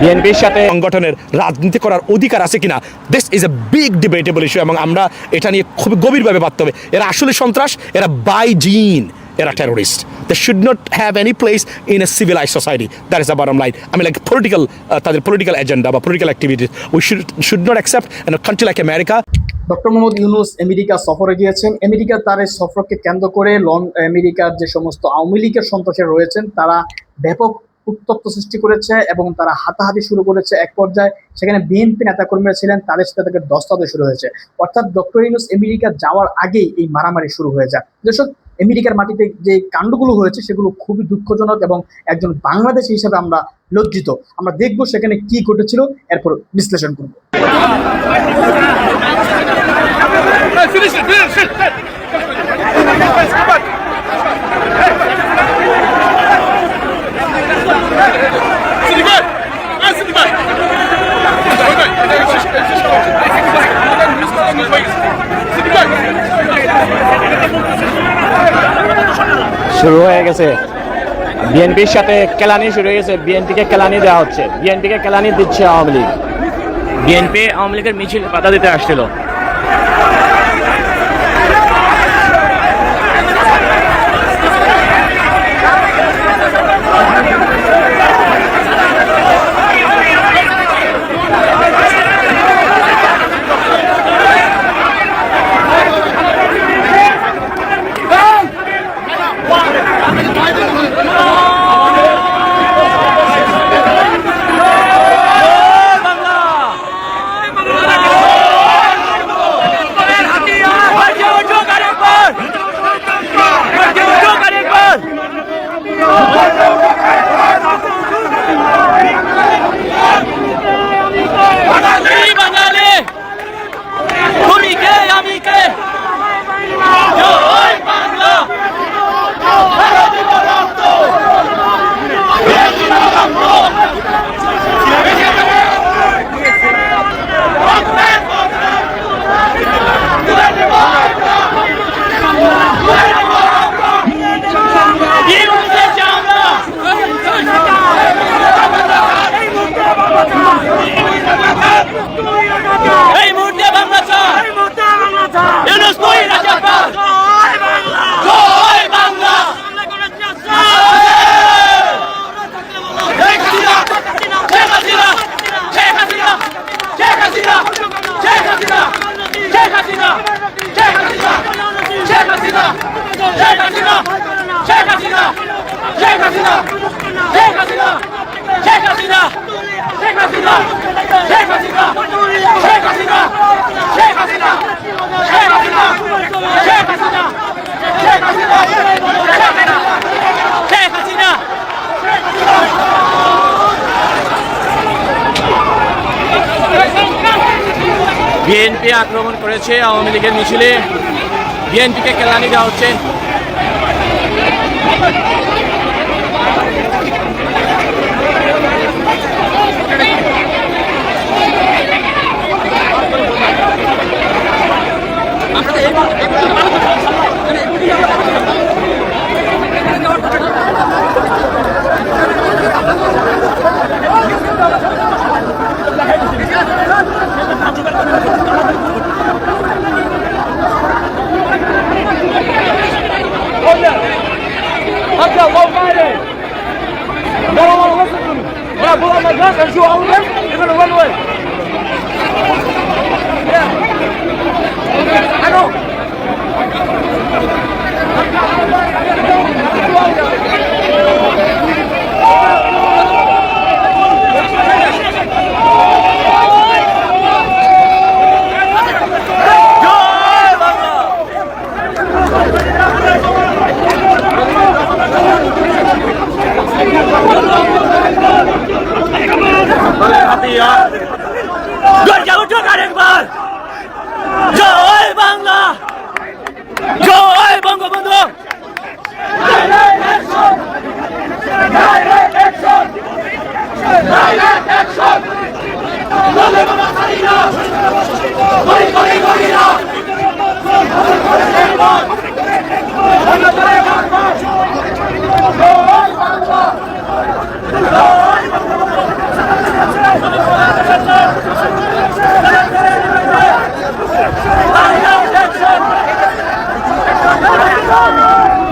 বিএনপির সাথে সংগঠনের রাজনীতি করার অধিকার আছে কিনা? This is a big debatable issue এবং আমরা এটা নিয়ে খুব গভীরভাবে ভাবতে হবে। এরা আসলে সন্ত্রাস, এরা বাই জিন এরা terrorist they should not have any place in a civilise society that is a bottom line আমি লাইক পলিটিক্যাল তাদের পলিটিক্যাল এজেন্ডা বা political activities we should should not accept in country like America doctor Mohammad Yunus America সফরে গিয়েছেন। America তার এই সফরকে কেন্দ্র করে loan আমেরিকার যে সমস্ত আওয়ামী লীগের সন্ত্রাসী রয়েছেন, তারা ব্যাপক উত্তপ্ত সৃষ্টি করেছে এবং তারা হাতাহাতি শুরু করেছে এক পর্যায়ে। সেখানে বিএনপি নেতাকর্মীরা ছিলেন, তাদের সাথে তাদের দস্তাদে শুরু হয়েছে। অর্থাৎ ডক্টর ইউনুস আমেরিকা যাওয়ার আগেই এই মারামারি শুরু হয়ে যায়। দর্শক, আমেরিকার মাটিতে যে কাণ্ডগুলো হয়েছে সেগুলো খুবই দুঃখজনক এবং একজন বাংলাদেশ হিসাবে আমরা লজ্জিত। আমরা দেখব সেখানে কি ঘটেছিল, এরপর বিশ্লেষণ করব। শুরু হয়ে গেছে। বিএনপির সাথে কেলানি শুরু হয়ে গেছে। বিএনপিকে কেলানি দেওয়া হচ্ছে। বিএনপিকে কেলানি দিচ্ছে আওয়ামী লীগ। বিএনপি আওয়ামী লীগের মিছিল পাতা দিতে আসছিল। বিএনপি আক্রমণ করেছে আওয়ামী লীগের মিছিলে। বিএনপিকে কেলানি দেওয়া হচ্ছে।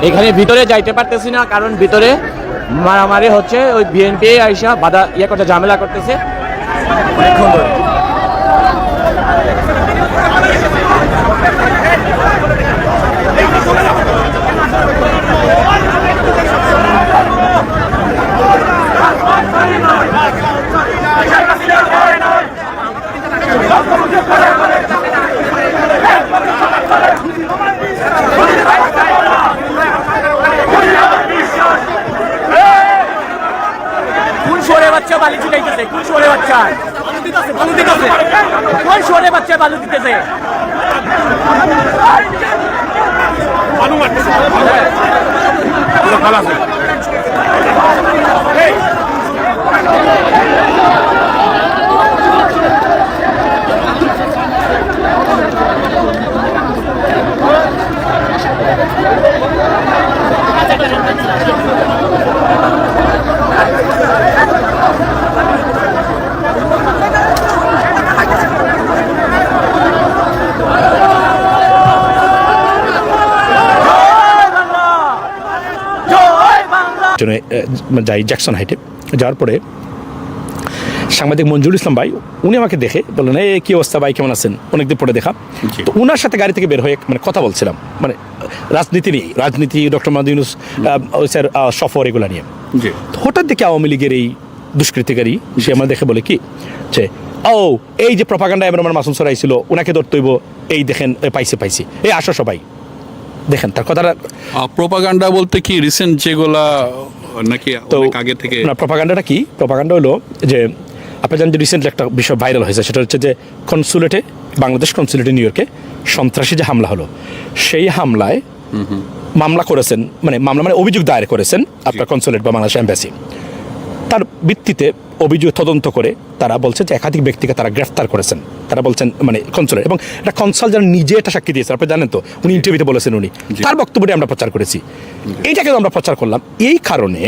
এখানে ভিতরে যাইতে পারতেছি না কারণ ভিতরে মারামারি হচ্ছে ওই বিএনপি আইসা বাধা ইয়ে করছে ঝামেলা করতেছে। অনেকক্ষণ ধরে শোরে বাচ্চা বালি শোরে বাচ্চা বালু দিতেছে কোন শোরে বাচ্চা বালু দিতেছে? বালু মারতেছে। ভালো জন্য যাই জ্যাকসন হাইটে যাওয়ার পরে সাংবাদিক মঞ্জুর ইসলাম ভাই উনি আমাকে দেখে বললেন এই কী অবস্থা ভাই? কেমন আছেন? অনেকদিন পরে দেখা। তো উনার সাথে গাড়ি থেকে বের হয়ে মানে কথা বলছিলাম। মানে রাজনীতি নিয়ে রাজনীতি ডক্টর মাহমুদ ইউনুস স্যার সফর এগুলো নিয়ে। হঠাৎ দেখে আওয়ামী লীগের এই দুষ্কৃতিকারী সে আমার দেখে বলে কি যে ও এই যে প্রপাগান্ডা আমার মাসুম সরাই ছিল ওনাকে ধরতে হইব এই দেখেন পাইছে পাইছে। এই আসো সবাই। দেখেন তার কথাটা প্রোপাগান্ডা বলতে কি? রিসেন্ট যেগুলা নাকি তো অনেক আগে থেকে? না প্রপাগান্ডাটা কি? প্রপাগান্ডা হলো যে আপনি জানেন যে রিসেন্টলি একটা বিষয় ভাইরাল হয়েছে সেটা হচ্ছে যে কনসুলেটে বাংলাদেশ কনসুলেটে নিউ ইয়র্কে সন্ত্রাসী যে হামলা হলো সেই হামলায় মামলা করেছেন মানে মামলা মানে অভিযোগ দায়ের করেছেন আপনার কনসুলেট বা বাংলাদেশ এম্বাসি। তার ভিত্তিতে অভিযোগ তদন্ত করে তারা বলছে যে একাধিক ব্যক্তিকে তারা গ্রেফতার করেছেন। তারা বলছেন মানে কনসুলেট এবং এটা কনসাল যারা নিজে এটা সাক্ষী দিয়েছে আপনি জানেন তো উনি ইন্টারভিউতে বলেছেন উনি। তার বক্তব্যটি আমরা প্রচার করেছি। এইটাকে আমরা প্রচার করলাম। এই কারণে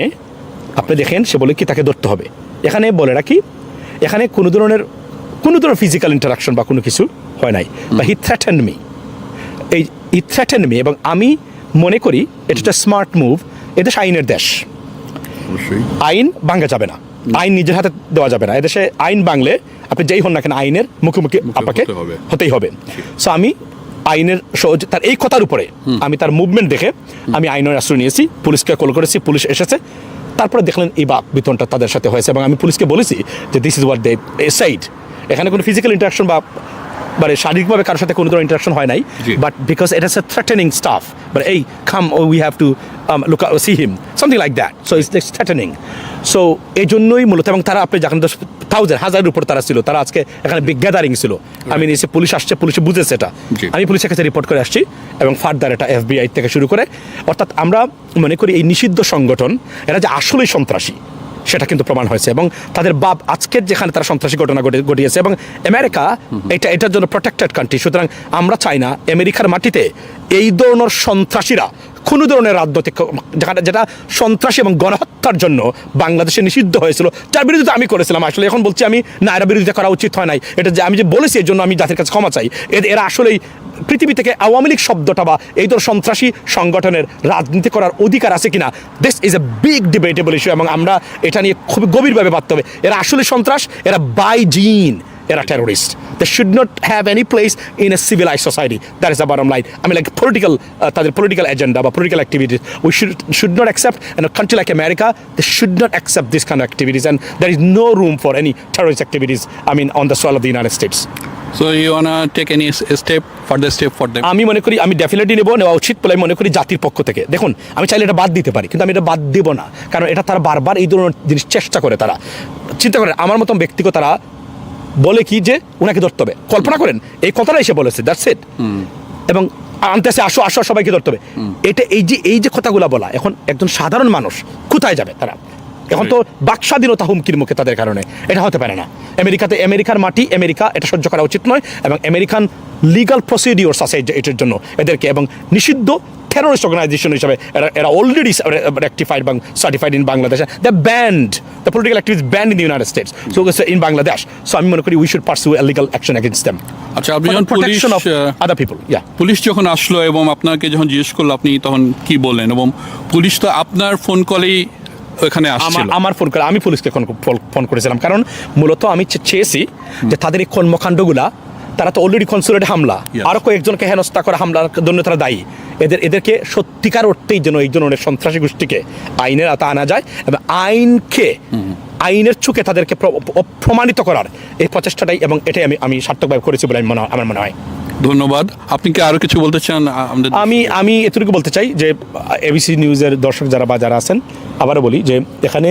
আপনি দেখেন সে বলে কি তাকে ধরতে হবে। এখানে বলে রাখি এখানে কোনো ধরনের কোনো ধরনের ফিজিক্যাল ইন্টারাকশন বা কোনো কিছু হয় নাই। বা হি থ্রেটেন মি এই ই থ্রেটেন মি এবং আমি মনে করি এটা একটা স্মার্ট মুভ এদেশ আইনের দেশ। আইন ভাঙা যাবে না। আইন নিজের হাতে দেওয়া যাবে না। এদেশে আইন বাংলে আপনি যেই হন না কেন আইনের মুখোমুখি আপনাকে হতেই হবে। সো আমি আইনের সহজ তার এই কথার উপরে আমি তার মুভমেন্ট দেখে আমি আইনের আশ্রয় নিয়েছি পুলিশকে কল করেছি পুলিশ এসেছে। তারপরে দেখলেন এই বাক বিতরণটা তাদের সাথে হয়েছে এবং আমি পুলিশকে বলেছি যে this is what they said এখানে কোনো ফিজিক্যাল ইন্টারাকশন বা মানে শারীরিকভাবে কারোর সাথে কোনো ধরনের ইন্টারাকশন হয় নাই but because is a threatening stuff but hey come oh, we have to um, look out, see him something like that. So it's, it's এই জন্যই মূলত এবং তারা আপনি যখন থাউজেন্ড হাজারের উপর তারা ছিল তারা আজকে এখানে বিগ গ্যাদারিং ছিল। আমি এসে পুলিশ আসছে পুলিশে বুঝেছে এটা। আমি পুলিশের কাছে রিপোর্ট করে আসছি এবং ফার্দার এটা এফবিআই থেকে শুরু করে অর্থাৎ আমরা মনে করি এই নিষিদ্ধ সংগঠন এরা যে আসলেই সন্ত্রাসী। সেটা কিন্তু প্রমাণ হয়েছে এবং তাদের বাপ আজকের যেখানে তারা সন্ত্রাসী ঘটনা ঘটে- ঘটিয়েছে এবং আমেরিকা এটা এটার জন্য প্রোটেক্টেড কান্ট্রি সুতরাং আমরা চাই না আমেরিকার মাটিতে এই ধরনের সন্ত্রাসীরা কোনো ধরনের রাজনৈতিক যেখানে যেটা সন্ত্রাসী এবং গণহত্যার জন্য বাংলাদেশে নিষিদ্ধ হয়েছিল যার বিরুদ্ধে আমি করেছিলাম। আসলে এখন বলছি আমি না এরা বিরোধিতা করা উচিত হয় নাই। এটা যে আমি যে বলেছি এর জন্য আমি জাতির কাছে ক্ষমা চাই। এরা আসলেই পৃথিবী থেকে আওয়ামী লীগ শব্দটা বা এই ধর সন্ত্রাসী সংগঠনের রাজনীতি করার অধিকার আছে কিনা? This is a big debatable issue এবং আমরা এটা নিয়ে খুব গভীরভাবে ভাবতে হবে। এরা আসলে সন্ত্রাস, এরা বাই জিন এরা terrorist they should not have any place in a civilise society that is a bottom line আমি লাইক পলিটিক্যাল তাদের পলিটিক্যাল এজেন্ডা বা political activities we should should not accept in country like America they should not accept this kind activities and there is no room for any terrorist activities I mean on the soil of the United States so you wanna take any step further step for them আমি মনে করি আমি definitely নেব নেওয়া উচিত বলে আমি মনে করি জাতির পক্ষ থেকে। দেখুন আমি চাইলে এটা বাদ দিতে পারি কিন্তু আমি এটা বাদ দেবো না। কারণ এটা তারা বারবার এই ধরনের জিনিস চেষ্টা করে তারা। চিন্তা করেন আমার মতন ব্যক্তিকে তারা বলে কি যে ওনাকে ধরতে হবে। কল্পনা করেন এই কথাটা এসে বলেছে দ্যাটস ইট এবং আনতেছে আসো আসো সবাইকে ধরতে হবে। এটা এই যে এই যে কথাগুলো বলা এখন একজন সাধারণ মানুষ কোথায় যাবে তারা? এখন তো বাক স্বাধীনতা হুমকির মুখে তাদের কারণে। এটা হতে পারে না। আমেরিকাতে আমেরিকার মাটি আমেরিকা এটা সহ্য করা উচিত নয় এবং আমেরিকান লিগাল প্রসিডিওর্স আছে এটার জন্য এদেরকে এবং নিষিদ্ধ টেরোরিস্ট অর্গানাইজেশন হিসাবে এরা এরা অলরেডি রেক্টিফাইড এবং certified in Bangladesh the banned the political activists banned in United States so in Bangladesh so আমি মনে করি we should pursue legal action against them আচ্ছা আপনি যখন police protection of other people yeah police যখন আসলো এবং আপনাকে যখন জিজ্ঞেস করল আপনি তখন কি বললেন? এবং পুলিশ তো আপনার ফোন কলেই ওখানে আসছিল। আমার ফোন করে আমি পুলিশকে ফোন করেছিলাম। কারণ মূলত আমি চেয়েছি যে তাদের এই কর্মকাণ্ডগুলা তারা তো অলরেডি কনসুলেট হামলা। Yes. আরও কয়েকজনকে হেনস্থা করা হামলার জন্য তারা দায়ী। এদের এদেরকে সত্যিকার অর্থেই যেন এই ধরনের সন্ত্রাসী গোষ্ঠীকে আইনের আতা আনা যায় এবং আইনকে আইনের চোখে তাদেরকে প্র- প্র- প্রমাণিত করার এই প্রচেষ্টাটাই এবং এটাই আমি আমি সার্থকভাবে করেছি বলে আমি মনে আমার মনে হয়। ধন্যবাদ। আপনি কি আরও কিছু বলতে চান? আমাদের আমি আমি এতটুকু বলতে চাই যে এবিসি নিউজের দর্শক যারা বা যারা আছেন আবারও বলি যে এখানে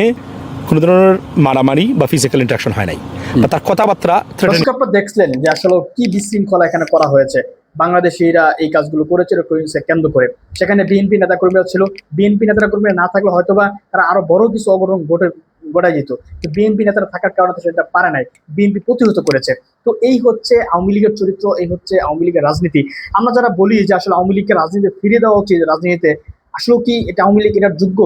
কোনো ধরনের মারামারি বা ফিজিক্যাল ইন্টারাকশন হয় নাই। বা তার কথাবার্তা আপনারা দেখছিলেন যে আসলে কি বিশৃঙ্খলা এখানে করা হয়েছে। বাংলাদেশিরা এই কাজগুলো করেছে ডক্টর কেন্দ্র করে। সেখানে বিএনপি নেতা কর্মীরা ছিল। বিএনপি নেতা কর্মীরা না থাকলে হয়তোবা তারা আরও বড় কিছু অঘটন ঘটে ঘটাই যেত। বিএনপি নেতারা থাকার কারণে সেটা পারে নাই। বিএনপি প্রতিহত করেছে। তো এই হচ্ছে আওয়ামী লীগের চরিত্র, এই হচ্ছে আওয়ামী লীগের রাজনীতি। আমরা যারা বলি যে আসলে আওয়ামী লীগকে রাজনীতি ফিরিয়ে দেওয়া উচিত রাজনীতিতে আসলে কি এটা আওয়ামী লীগ এটার যোগ্য?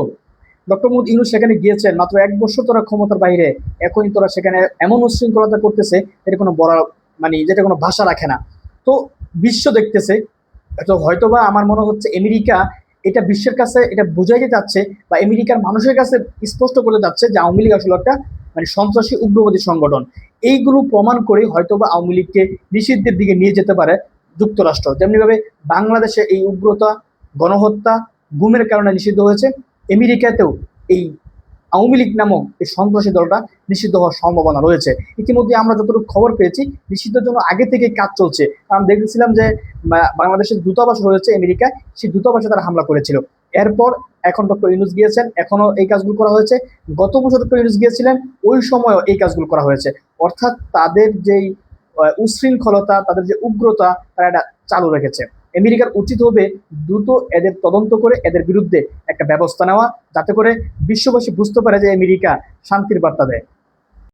ডক্টর মোহাম্মদ ইউনুস সেখানে গিয়েছেন মাত্র এক বছর তোরা ক্ষমতার বাইরে। এখনই তোরা সেখানে এমন উশৃঙ্খলতা করতেছে, এটা কোনো বড় মানে যেটা কোনো ভাষা রাখে না। তো বিশ্ব দেখতেছে হয়তোবা আমার মনে হচ্ছে আমেরিকা এটা বিশ্বের কাছে এটা বোঝাইতে যাচ্ছে বা আমেরিকার মানুষের কাছে স্পষ্ট করে যাচ্ছে যে আওয়ামী লীগ আসলে একটা মানে সন্ত্রাসী উগ্রবাদী সংগঠন। এইগুলো প্রমাণ করে হয়তো বা আওয়ামী লীগকে নিষিদ্ধের দিকে নিয়ে যেতে পারে যুক্তরাষ্ট্র। তেমনিভাবে বাংলাদেশে এই উগ্রতা, গণহত্যা, গুমের কারণে নিষিদ্ধ হয়েছে। আমেরিকাতেও এই আওয়ামী লীগ নামক এই সন্ত্রাসী দলটা নিষিদ্ধ হওয়ার সম্ভাবনা রয়েছে। ইতিমধ্যে আমরা যতটুকু খবর পেয়েছি, নিষিদ্ধের জন্য আগে থেকে কাজ চলছে। কারণ দেখেছিলাম যে বাংলাদেশের দূতাবাস রয়েছে আমেরিকায়, সেই দূতাবাসে তারা হামলা করেছিল। এরপর এখন ডক্টর ইউনুস গিয়েছেন, এখনও এই কাজগুলো করা হয়েছে। গত বছর ডক্টর ইউনুস গিয়েছিলেন, ওই সময়ও এই কাজগুলো করা হয়েছে। অর্থাৎ তাদের যেই উশৃঙ্খলতা, তাদের যে উগ্রতা, তারা এটা চালু রেখেছে। আমেরিকার উচিত হবে দ্রুত এদের তদন্ত করে এদের বিরুদ্ধে একটা ব্যবস্থা নেওয়া, যাতে করে বিশ্ববাসী বুঝতে পারে যে আমেরিকা শান্তির বার্তা দেয়।